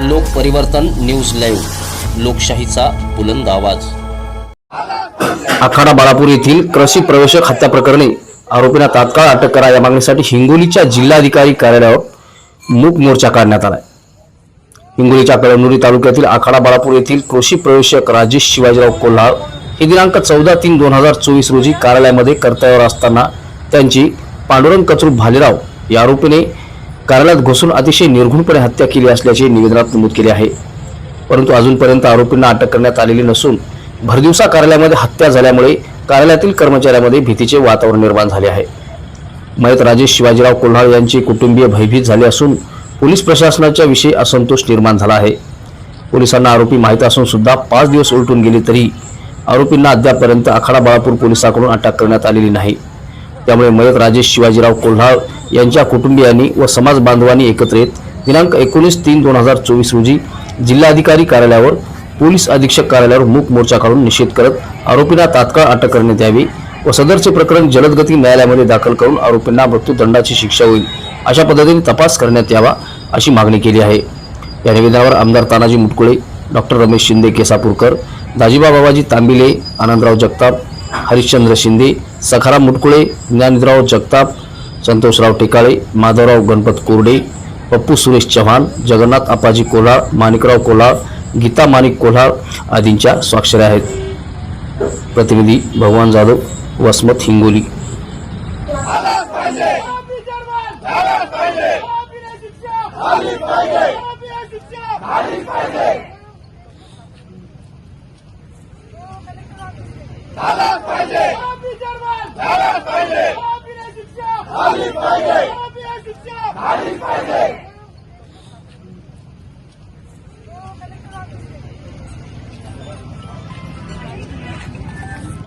लोक परिवर्तन news live लोकशाहीचा बुलंद आवाज आखाडा बाळापूर येथील कृषी प्रवेशक हत्या प्रकरणी आरोपींना तात्काळ अटक करा या मागणीसाठी हिंगोलीच्या जिल्हाधिकारी कार्यालयावर मूक मोर्चा काढण्यात आलाय. हिंगोलीच्या कळमनुरी तालुक्यातील आखाडा बाळापूर येथील कृषी प्रवेशक राजेश शिवाजीराव कोल्हाळ हे दिनांक चौदा तीन दोन हजार चोवीस रोजी कार्यालयामध्ये कर्तव्यावर असताना त्यांची पांडुरंग कचरू भालेराव या आरोपीने कार्यालयात घुसून अतिशय निर्घुणपणे हत्या केली असल्याचे निवेदनात नमूद केले आहे. परंतु अजूनपर्यंत आरोपींना अटक करण्यात आलेली नसून भरदिवसा कार्यालयामध्ये हत्या झाल्यामुळे कार्यालयातील कर्मचाऱ्यांमध्ये भीतीचे वातावरण निर्माण झाले आहे. मयत राजेश शिवाजीराव कोल्हाळ यांचे कुटुंबीय भयभीत झाले असून पोलीस प्रशासनाच्या विषयी असंतोष निर्माण झाला आहे. पोलिसांना आरोपी माहीत असून सुद्धा पाच दिवस उलटून गेले तरी आरोपींना अद्यापपर्यंत आखाडा बाळापूर पोलिसांकडून अटक करण्यात आलेली नाही. त्यामुळे मयत राजेश शिवाजीराव कोल्हाळ यांच्या कुटुंबियांनी व समाज बांधवांनी एकत्र येत दिनांक एकोणीस तीन दोन हजार चोवीस रोजी जिल्हाधिकारी कार्यालयावर पोलीस अधीक्षक कार्यालयावर मूक मोर्चा काढून निषेध करत आरोपींना तात्काळ अटक करण्यात यावी व सदरचे प्रकरण जलदगती न्यायालयामध्ये दाखल करून आरोपींना मृत्यूदंडाची शिक्षा होईल अशा पद्धतीने तपास करण्यात यावा अशी मागणी केली आहे. या निवेदनावर आमदार तानाजी मुटकुळे डॉक्टर रमेश शिंदे केसापूरकर दाजीबा बाबाजी तांबिले आनंदराव जगताप हरिश्चंद्र शिंदे सखाराम मुटकुळे ज्ञानराव जगताप संतोषराव टेकाळे माधवराव गणपत कोरडे पप्पू सुरेश चव्हाण जगन्नाथ अप्पाजी कोल्हाळ माणिकराव कोल्हाळ गीता माणिक कोल्हाळ आदींच्या स्वाक्षऱ्या आहेत. प्रतिनिधी भगवान जाधव वसमत हिंगोली. झालाच पाहिजे आरोपीला शिक्षा झाली पाहिजे आरोपीला शिक्षा झाली पाहिजे झालाच पाहिजे आरोपी जर्मन झालाच पाहिजे आरोपीला शिक्षा झाली पाहिजे आरोपीला शिक्षा झाली पाहिजे.